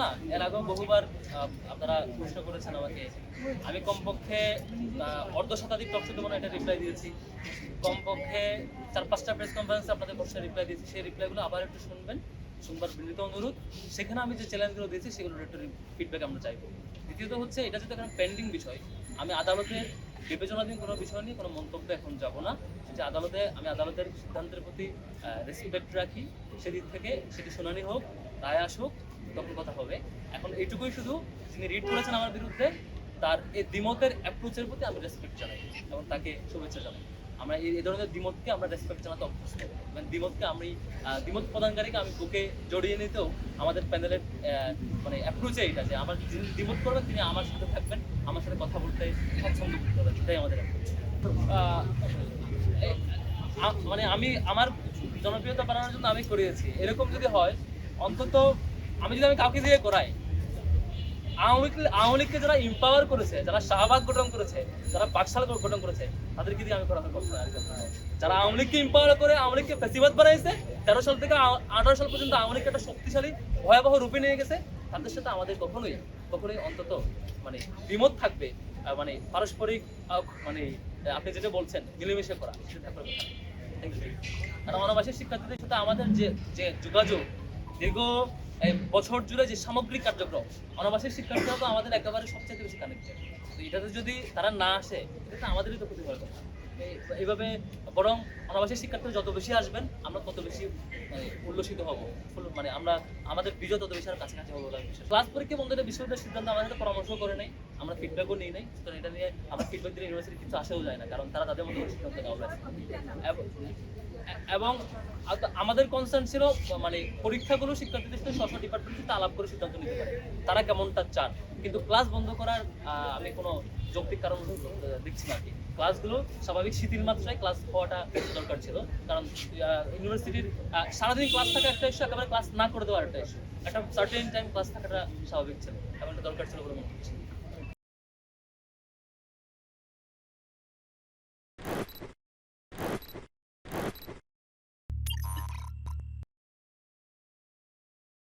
না, এর আগেও বহুবার আপনারা প্রশ্ন করেছেন আমাকে। আমি কমপক্ষে অর্ধ শতাধিক টক শুধু মনে এটা রিপ্লাই দিয়েছি। কমপক্ষে চার, পাঁচটা প্রেস কনফারেন্সে আপনাদের প্রশ্নে রিপ্লাই দিয়েছি। সেই রিপ্লাইগুলো আবার একটু শুনবেন। শুনবার বিনীত অনুরোধ। সেখানে আমি যে চ্যালেঞ্জগুলো দিয়েছি, সেগুলোর একটু ফিডব্যাক আমরা চাইব। দ্বিতীয়ত হচ্ছে, এটা যেহেতু এখন পেন্ডিং বিষয়, আমি আদালতের বিবেচনাধীন কোনো বিষয় নিয়ে কোনো মন্তব্য এখন যাব না। যে আদালতে, আমি আদালতের সিদ্ধান্তের প্রতি রেসপেক্ট রাখি। সেদিক থেকে সেটি শুনানি হোক, রায় আসুক তখন কথা হবে। এখন এইটুকুই শুধু, যিনি রিড করেছেন আমার বিরুদ্ধে, তার এই দ্বিমতের অ্যাপ্রোচের প্রতি আমি রেসপেক্ট জানাই এবং তাকে শুভেচ্ছা জানাই। আমরা এই ধরনের দ্বিমতকে আমরা রেসপেক্ট জানাতে অভ্যস্ত। মানে দ্বিমতকে আমি দ্বিমত প্রদানকারীকে আমি বুকে জড়িয়ে নিতেও আমাদের প্যানেলের মানে অ্যাপ্রোচে এটা যে আমার যিনি দ্বিমত করবেন, তিনি আমার সাথে থাকবেন, আমার সাথে কথা বলতে স্বাচ্ছন্দ্য করতে হবে এটাই আমাদের মানে আমি, আমার জনপ্রিয়তা বাড়ানোর জন্য আমি করিয়েছি। এরকম যদি হয়, অন্তত আমি যদি আমি কাউকে দিয়ে করাই, আওয়ামী আওয়ামী লীগকে যারা ইম্পাওয়ার করেছে, যারা শাহবাগ গঠন করেছে, যারা বাকশাল গঠন করেছে, তাদেরকে দিয়ে আমি আর যারা আওয়ামী লীগকে ইম্পাওয়ার করে, আওয়ামী লীগকে ফেসিবাদ বানাইছে, তেরো সাল থেকে আঠারো সাল পর্যন্ত আওয়ামী লীগকে একটা শক্তিশালী, ভয়াবহ রূপে নিয়ে গেছে, তাদের সাথে আমাদের কখনোই কখনোই অন্তত মানে বিমত থাকবে মানে পারস্পরিক মানে আপনি যেটা বলছেন, মিলেমিশে করা, সেটা থ্যাংক আর অনাবাসিক শিক্ষার্থীদের সাথে আমাদের যে যে যোগাযোগ, দীর্ঘ বছর জুড়ে যে সামগ্রিক কার্যক্রম, অনাবাসিক শিক্ষার্থীরা তো আমাদের একেবারে সবচেয়ে বেশি কানেক্টেড তো এটাতে যদি তারা না আসে এটা আমাদেরই তো ক্ষতি হওয়ার কথা। এইভাবে বরং অনাবাসিক শিক্ষার্থীরা যত বেশি আসবেন, আমরা তত বেশি মানে উল্লসিত হব। মানে আমরা, আমাদের বিজয় তত বেশি আর কাছাকাছি হব। ক্লাস পরীক্ষা বন্ধের বিশ্ববিদ্যালয়ের সিদ্ধান্ত আমাদের সাথে পরামর্শ করে নেই, আমরা ফিডব্যাকও নিই নাই। সুতরাং এটা নিয়ে আমরা ফিডব্যাক দিলে ইউনিভার্সিটি কিছু আসেও যায় না, কারণ তারা তাদের মধ্যে সিদ্ধান্ত নেওয়া এবং এবং আমাদের কনসার্ন ছিল মানে পরীক্ষাগুলো শিক্ষার্থীদের স্ব ডিপার্টমেন্টের সাথে আলাপ করে সিদ্ধান্ত নিতে পারে। তারা কেমনটা চান? কিন্তু ক্লাস বন্ধ করার আমি কোনো যৌক্তিক কারণ দেখছি না ক্লাসগুলো স্বাভাবিক শীতির মাত্রায় ক্লাস হওয়াটা দরকার ছিল। কারণ ইউনিভার্সিটির সারাদিন ক্লাস থাকা একটা ইস্যু একেবারে ক্লাস না করে দেওয়ার একটা ইস্যু একটা সার্টেন টাইম ক্লাস থাকাটা স্বাভাবিক ছিল এবং এটা দরকার ছিল বলে মনে হচ্ছে